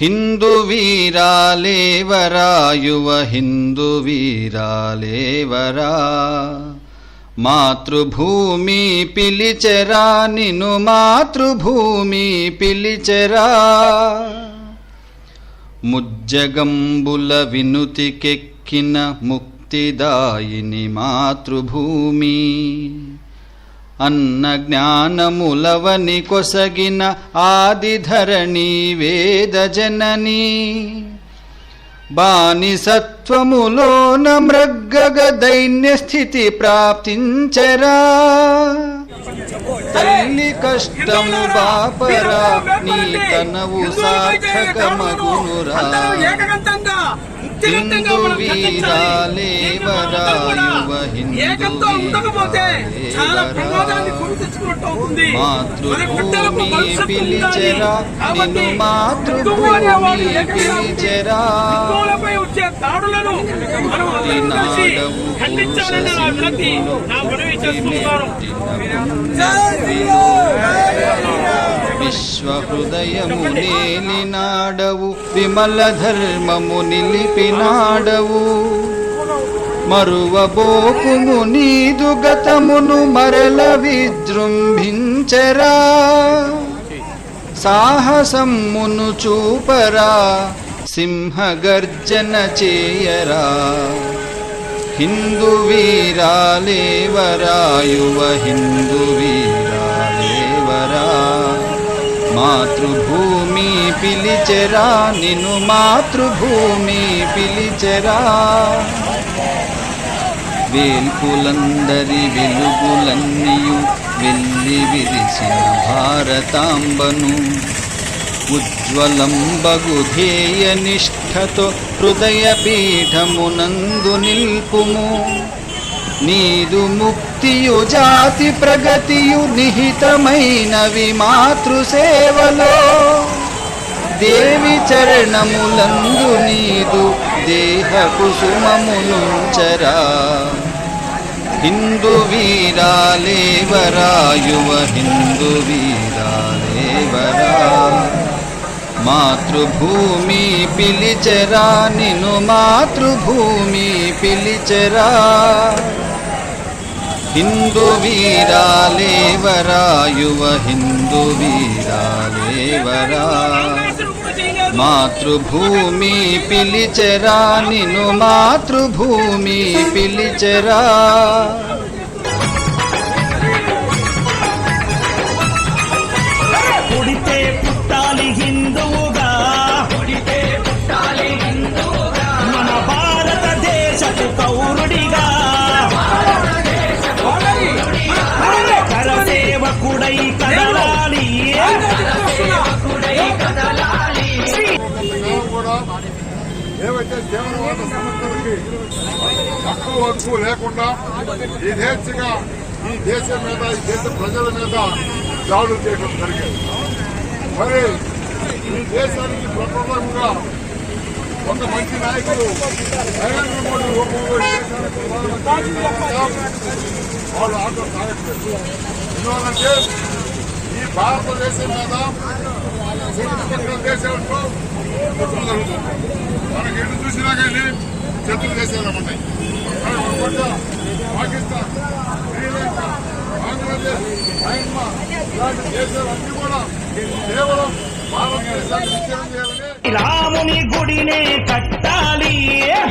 హిందూ వీరాలేవరా యువ హిందూ వీరాలేవరా మాతృభూమి పిలిచెరా నిను మాతృభూమి పిలిచెరా. ముజ్జగంబుల వినుతికెక్కిన ముక్తిదాయిని మాతృభూమి. అన్న జ్ఞానములవని కొసగిన ఆదిధరణి వేద జనని. బానిసత్వములోన మృగ్గగ దైన్య స్థితి ప్రాప్తించరా. తల్లి కష్టము బాపరా నీ తనవు సార్థకమగునురా. ఏకంతో ఉండకపోతే చాలా ప్రమాదాన్ని కొని తెచ్చుకున్నట్టు అవుతుంది. మన బిడ్డలకు భవిష్యత్తు ఉండాలి. కాబట్టి హిందువు అనేవాడు హిందువులపై వచ్చే దాడులను మనం అందరం కలిసి ఖండించాలని నా వినతి నా మనవి చేస్తున్నాను విశ్వహృదయము నేలినాడవు విమల ధర్మము నిలిపినాడవు మరువబోకుము నీదు గతమును మరల విజృంభించరా. సాహసమ్మును చూపరా సింహగర్జన చేయరా. హిందూ వీరాలేవరా యువ హిందూ వీరా. మాతృభూమి పిలిచెరా నిన్ను మాతృభూమి పిలిచెరా. వేల్పులందరి వెలుగులన్నీయు వెళ్ళి విరిసిన భారతాంబను. ఉజ్వలంబగు ధ్యేయ నిష్ఠతో హృదయ పీఠమునందు నిల్పుము. నీదు ముక్తియు జాతి ప్రగతియు నిహితమైనవి మాతృసేవలో దేవి చరణములందు నీదు దేహ కుసుమములుంచరా హిందూ వీరాలేవరా? యువ హిందూ వీరాలేవరా? మాతృభూమి పిలిచెరా నిన్ను మాతృభూమి పిలిచెరా. హిందూ వీరాలేవరా యువ హిందూ వీరాలేవరా మాతృభూమి పిలిచెరా నిన్ను మాతృభూమి పిలిచెరా. ఏవైతే తీవ్రవాద సమస్యలకి తక్కువ వరకు లేకుండా యథేచ్ఛగా ఈ దేశం మీద ఈ దేశ ప్రజల మీద దాడులు చేయడం జరిగింది. మరి ఈ దేశానికి ప్రప్రథమంగా ఒక మంచి నాయకుడు నరేంద్ర మోడీ రూపంలో వాళ్ళు ఆటో సాగట్లేదు ఎందువల్లంటే ఈ భారతదేశం మీద చుట్టుపక్కల దేశాలతో జరుగుతుంది మనకి ఎటు చూసినా కానీ పాకిస్తాన్ శ్రీలంక బంగ్లాదేశ్ మయన్మార్ ఇలాంటి దేశాలన్నీ కూడా కేవలం భారతదేశాన్ని చేయాలని రాముని గుడినే కట్టాలి.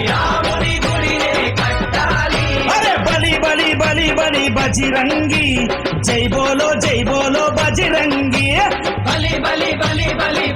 రాముని గుడినే కట్టాలి. అరే బలి బలి బలి బలి బజిరంగి. జై బోలో జై బోలో బజిరంగి. బలి బలి బలి బలి